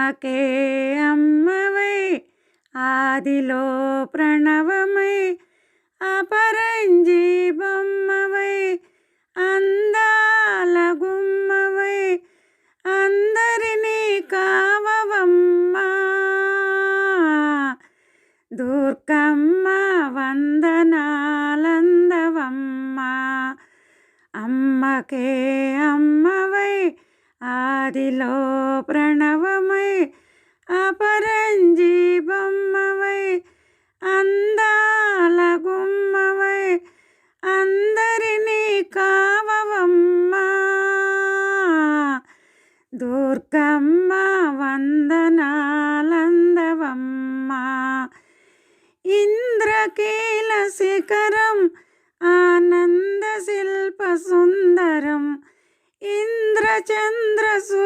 అమ్మకే అమ్మవై ఆదిలో ప్రణవమై అపరంజీ బొమ్మవై అందాల గుమ్మవై అందరినీ కావవమ్మా. దుర్గమ్మ వందనాలందవమ్మా అమ్మకే ఆదిలో ప్రణవమై అపరంజీ బొమ్మవై అందాల గుమ్మవై అందరినీ కావవమ్మా. దుర్గమ్మ వందనాలందవమ్మా. ఇంద్రకీల శిఖరం ఆనంద శిల్ప సుందరం ఇంద్రచంద్ర సు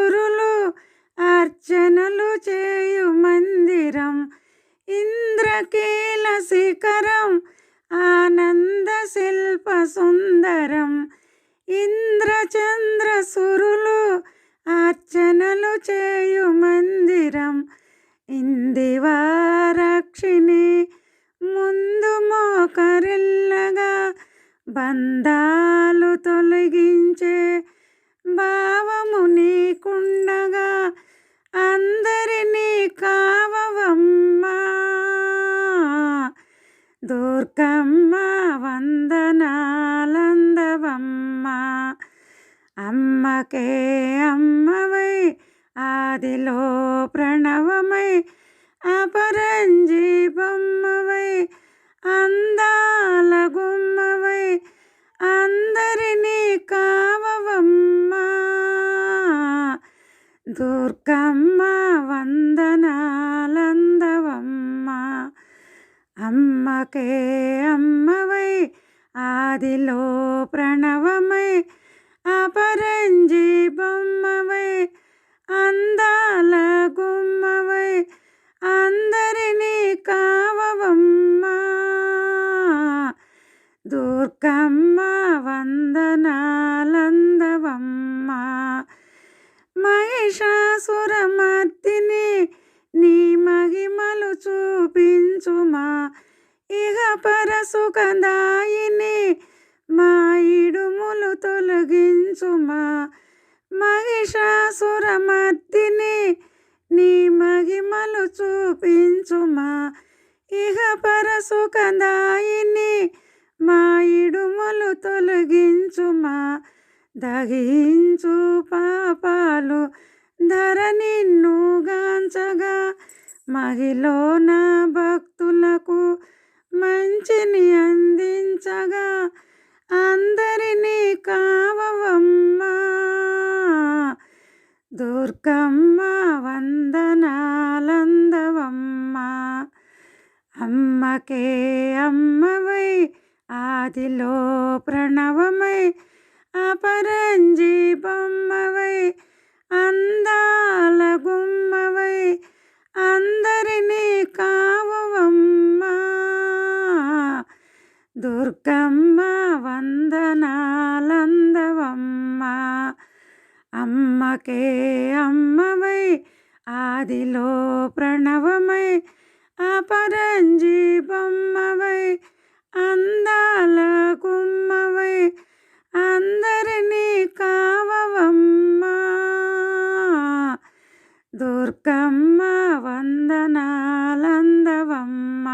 అర్చనలు చేయు మందిరం ఇంద్రకీల శిఖరం ఆనంద శిల్ప సుందరం ఇంద్రచంద్ర సురులు అర్చనలు చేయు మందిరం. ఇందివారక్షిణి ముందు మోకరిల్లగా బంధాలు తొలగించే భావము నీకుండగా దుర్గమ్మ వందనాలందవమ్మ. అమ్మకే అమ్మవై ఆదిలో ప్రణవమై అపరంజీ బొమ్మవై అందాల గుమ్మవై అందరినీ కావవమ్మ. దుర్గమ్మ వందనా అమ్మకే అమ్మవై ఆదిలో ప్రణవమై అపరంజీ బొమ్మవై అందాల గుమ్మవై అందరినీ కావవమ్మా. దుర్గమ్మ చూపించుమా? ఇహ పరసుఖదాయిని మా ఇడుములు తొలగించుమా మహిషాసురమర్దిని నీ మహిమలు చూపించుమా? ఇహ పరసుఖదాయిని మా ఇడుములు తొలగించుమా? దహించు పాపాలు ధర నిన్ను గాంచగా మహిళన దుర్గమ్మ వందనాలందవమ్మా అమ్మకే అమ్మవై ఆదిలో ప్రణవమై అపరంజీ బొమ్మవై అందాల గుమ్మవై అందరినీ కావవమ్మా దుర్గమ్మ వందనాలందవమ్మా అమ్మకే అమ్మవై ఆదిలో ప్రణవమై అపరంజీ బొమ్మవై అందాల కుమ్మవై అందరినీ కావవమ్మా. దుర్గమ్మ వందనాలందవమ్మ.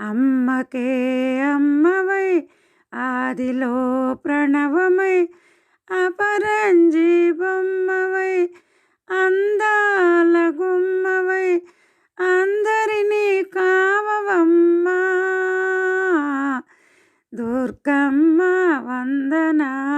అమ్మకే అమ్మవై ఆదిలో ప్రణవమై అపరంజీ బొమ్మవై అందాల గుమ్మవై అందరినీ కావవమ్మా. దుర్గమ్మ వందనా